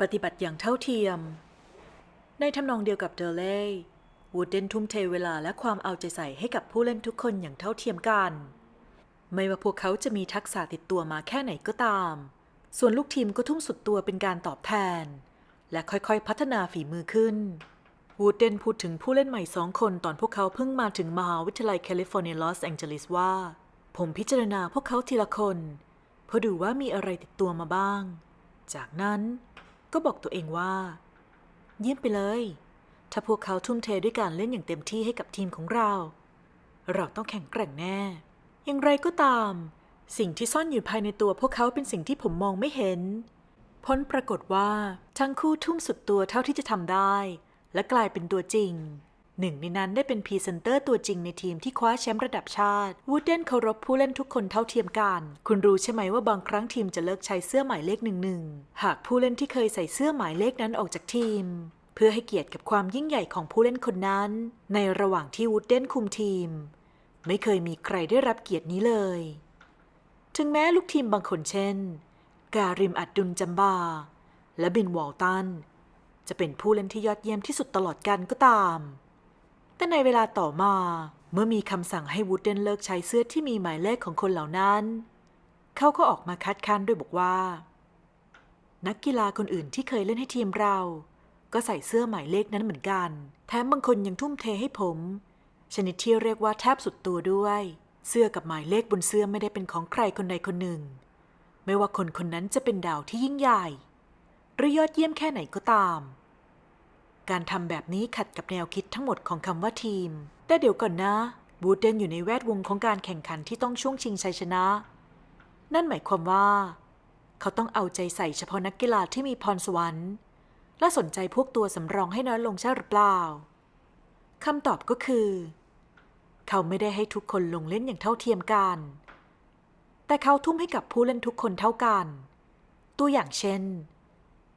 ปฏิบัติอย่างเท่าเทียม ในทำนองเดียวกับเดอเล่วูดเดนทุ่มเทเวลาและความเอาใจใส่ให้กับผู้เล่นทุกคนอย่างเท่าเทียมกัน ไม่ว่าพวกเขาจะมีทักษะติดตัวมาแค่ไหนก็ตาม ส่วนลูกทีมก็ทุ่มสุดตัวเป็นการตอบแทน และค่อยๆพัฒนาฝีมือขึ้นวูดเดนพูดถึงผู้เล่นใหม่สองคนตอนพวกเขาเพิ่งมาถึงมหาวิทยาลัยแคลิฟอร์เนียลอสแองเจลิสว่า ผมพิจารณาพวกเขาทีละคน เพื่อดูว่ามีอะไรติดตัวมาบ้าง จากนั้น ก็บอกตัวเองว่า เยี่ยมไปเลย ถ้าพวกเขาทุ่มเทด้วยการเล่นอย่างเต็มที่ให้กับทีมของเรา เราต้องแข่งแกร่งแน่ อย่างไรก็ตาม สิ่งที่ซ่อนอยู่ภายในตัวพวกเขาเป็นสิ่งที่ผมมองไม่เห็น พ้นปรากฏว่าทั้งคู่ทุ่มสุดตัวเท่าที่จะทำได้ และกลายเป็นตัวจริง หนึ่งในนั้นได้เป็นพรีเซนเตอร์ตัวจริงในทีมที่คว้าแชมป์ระดับชาติ วูดเดนเคารพผู้เล่นทุกคนเท่าเทียมกัน คุณรู้ใช่ไหมว่าบางครั้งทีมจะเลิกใช้เสื้อหมายเลขหนึ่งหนึ่งหากผู้เล่นที่เคยใส่เสื้อหมายเลขนั้นออกจากทีม เพื่อให้เกียรติกับความยิ่งใหญ่ของผู้เล่นคนนั้น ในระหว่างที่วูดเดนคุมทีม ไม่เคยมีใครได้รับเกียรตินี้เลย ถึงแม้ลูกทีมบางคนเช่น การิมอัดดุลจัมบา และบินวอลตันจะเป็นผู้เล่นที่ยอดเยี่ยมที่สุดตลอดกันก็ตาม แต่ในเวลาต่อมา เมื่อมีคำสั่งให้วูดเดนเลิกใช้เสื้อที่มีหมายเลขของคนเหล่านั้น เขาก็ออกมาคัดค้านด้วยบอกว่า นักกีฬาคนอื่นที่เคยเล่นให้ทีมเรา ก็ใส่เสื้อหมายเลขนั้นเหมือนกัน แถมบางคนยังทุ่มเทให้ผม ชนิดที่เรียกว่าแทบสุดตัวด้วย เสื้อกับหมายเลขบนเสื้อไม่ได้เป็นของใครคนใดคนหนึ่ง ไม่ว่าคนคนนั้นจะเป็นดาวที่ยิ่งใหญ่หรือยอดเยี่ยมแค่ไหนก็ตาม การทำแบบนี้ขัดกับแนวคิดทั้งหมดของคำว่าทีม แต่เดี๋ยวก่อนนะ บูเดนอยู่ในแวดวงของการแข่งขันที่ต้องช่วงชิงชัยชนะ นั่นหมายความว่า เขาต้องเอาใจใส่เฉพาะนักกีฬาที่มีพรสวรรค์ และสนใจพวกตัวสำรองให้น้อยลงใช่หรือเปล่าคำตอบก็คือ เขาไม่ได้ให้ทุกคนลงเล่นอย่างเท่าเทียมกัน แต่เขาทุ่มให้กับผู้เล่นทุกคนเท่ากัน ตัวอย่างเช่น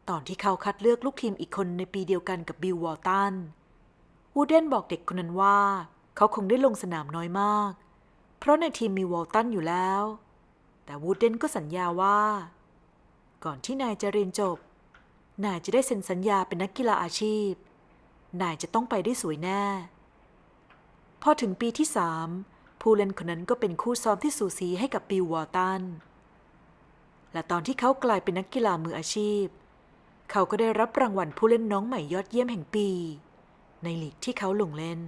ตอนที่เขาคัดเลือกลูกทีมอีกคนในปีเดียวกันกับบิลวอลตัน วูเดนบอกเด็กคนนั้นว่า เขาคงได้ลงสนามน้อยมาก เพราะในทีมมีวอลตันอยู่แล้ว แต่วูเดนก็สัญญาว่า ก่อนที่นายจะเรียนจบ นายจะได้เซ็นสัญญาเป็นนักกีฬาอาชีพ นายจะต้องไปได้สวยแน่ พอถึงปีที่สามผู้เล่นคนนั้นก็เป็นคู่ซ้อมที่สูสีให้กับบิลวอลตัน และตอนที่เขากลายเป็นนักกีฬามืออาชีพ เขาก็ได้รับรางวัลผู้เล่นน้องใหม่ยอดเยี่ยมแห่งปี ในลีกที่เขาลงเล่น